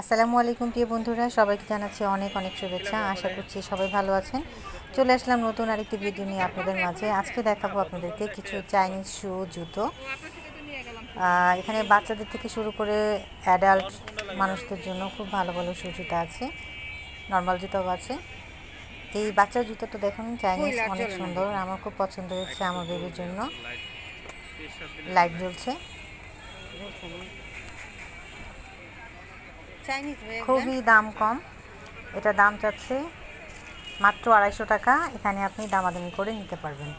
আসসালামু আলাইকুম প্রিয় বন্ধুরা। সবাইকে জানাচ্ছি অনেক অনেক শুভেচ্ছা। আশা করছি সবাই ভালো আছেন। চলে আসলাম নতুন আরেকটি ভিডিও নিয়ে আপনাদের মাঝে। আজকে দেখাবো আপনাদেরকে কিছু চাইনিজ শু জুতো। এখানে বাচ্চাদের থেকে শুরু করে অ্যাডাল্ট মানুষদের জন্য খুব ভালো ভালো শু জুতো আছে। নর্মাল জুতোও আছে। এই বাচ্চার জুতোটা দেখুন চাইনিজ অনেক সুন্দর। আমার খুব পছন্দ হয়েছে আমার বেবির জন্য। লাইট জ্বলছে। খুবই দাম কম। এটা দাম চাচ্ছে মাত্র আড়াইশো টাকা। এখানে আপনি দামাদামি করে নিতে পারবেন।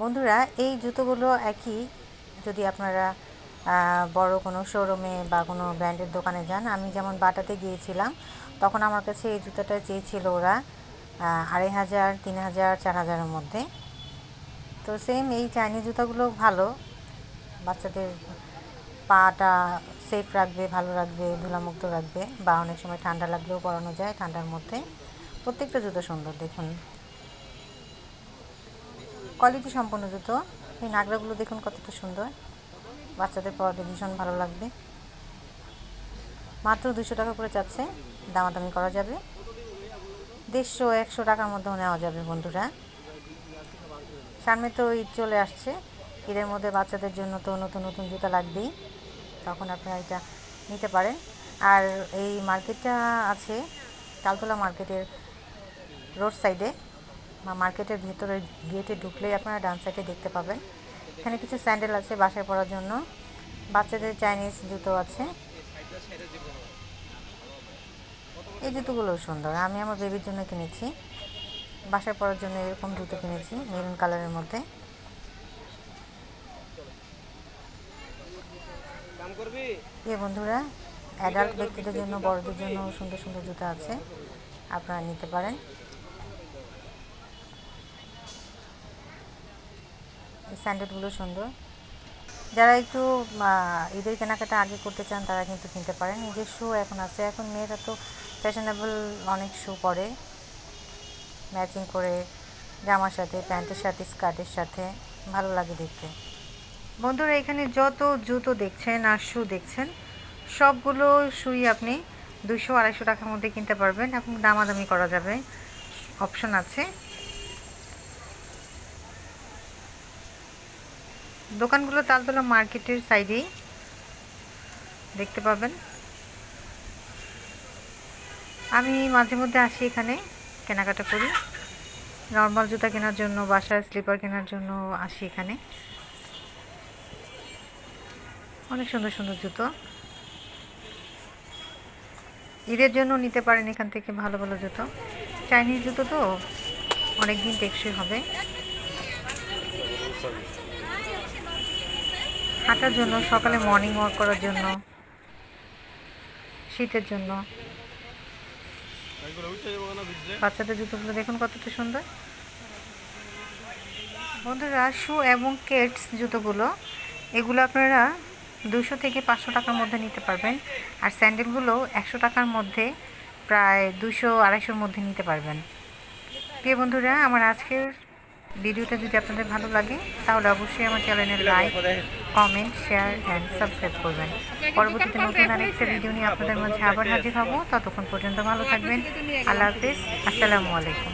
বন্ধুরা, এই জুতোগুলো একই। যদি আপনারা বড় কোনো শোরুমে বা কোনো ব্র্যান্ডের দোকানে যান, আমি যেমন বাটাতে গিয়েছিলাম, তখন আমার কাছে এই জুতোটা চেয়েছিল ওরা আড়াই হাজার, তিন হাজার, চার হাজারের মধ্যে। তো সেম এই চাইনিজ জুতোগুলো ভালো। বাচ্চাদের পাটা সেফ রাখবে, ভালো রাখবে, ধুলামুক্ত রাখবে বা অনেক সময় ঠান্ডা লাগলেও পরানো যায় ঠান্ডার মধ্যে। প্রত্যেকটা জুতো সুন্দর, দেখুন। কোয়ালিটি সম্পন্ন জুতো। এই নাগরাগুলো দেখুন কতটা সুন্দর। বাচ্চাদের পরাতে ভীষণ ভালো লাগবে। মাত্র দুশো টাকা করে চাচ্ছে। দামাদামি করা যাবে। দেড়শো, একশো টাকার মধ্যেও নেওয়া যাবে বন্ধুরা। সামনে তো ঈদ চলে আসছে। ঈদের মধ্যে বাচ্চাদের জন্য তো নতুন নতুন জুতা লাগবেই। তখন আপনারা এটা নিতে পারেন। আর এই মার্কেটটা আছে তালতলা মার্কেটের রোড সাইডে। বা মার্কেটের ভেতরে গেটে ঢুকলেই আপনারা ডান সাইডে দেখতে পাবেন। এখানে কিছু স্যান্ডেল আছে বাসায় পড়ার জন্য। বাচ্চাদের চাইনিজ জুতো আছে। এই জুতোগুলো সুন্দর। আমি আমার বেবির জন্য কিনেছি। বাসায় পরার জন্য এরকম জুতো কিনেছি মেরুন কালারের মধ্যে। প্রিয় বন্ধুরা অ্যাডাল্ট ব্যক্তিদের জন্য, বড়দের জন্য সুন্দর সুন্দর জুতো আছে। আপনারা নিতে পারেন। এই স্যান্ডেলগুলো সুন্দর। যারা একটু ঈদের কেনাকাটা আগে করতে চান, তারা কিন্তু কিনতে পারেন। নিজের শু এখন আছে। এখন মেয়েরা তো ফ্যাশনেবল অনেক শু পরে। ম্যাচিং করে জামার সাথে, প্যান্টের সাথে স্কার্টের সাথে। ভালো লাগে দেখতে। বন্ধুরা, এখানে যত জুতো দেখছেন আর শু দেখছেন, সবগুলো শুই আপনি দুশো আড়াইশো টাকার মধ্যে কিনতে পারবেন এবং দামাদামি করা যাবে। অপশন আছে। দোকানগুলো তালতলা মার্কেটের সাইডেই দেখতে পাবেন। আমি মাঝে মধ্যে আসি এখানে, কেনাকাটা করি। নর্মাল জুতা কেনার জন্য, বাসায় স্লিপার কেনার জন্য আসি এখানে। অনেক সুন্দর সুন্দর জুতো। ঈদের জন্য নিতে পারেন এখান থেকে ভালো ভালো জুতো। চাইনিজ জুতো তো অনেক দিন টেকসই হবে। হাঁটার জন্য, সকালে মর্নিং ওয়াক করার জন্য, শীতের জন্য। বাচ্চাদের জুতোগুলো দেখুন কতটা সুন্দর। বন্ধুরা, শু এবং কেটস জুতোগুলো, এগুলো আপনারা দুশো থেকে পাঁচশো টাকার মধ্যে নিতে পারবেন। আর স্যান্ডেলগুলো একশো টাকার মধ্যে প্রায় দুশো আড়াইশোর মধ্যে নিতে পারবেন। প্রিয় বন্ধুরা আমার আজকের ভিডিওটা যদি আপনাদের ভালো লাগে তাহলে অবশ্যই আমার চ্যানেলের like comment share and subscribe করবেন। পরবর্তীতে নতুন আরেকটা ভিডিও নিয়ে আপনাদের মাঝে আবার হাজির হব। ততক্ষণ পর্যন্ত ভালো থাকবেন। আল্লাহ হাফিজ। আসসালামু আলাইকুম।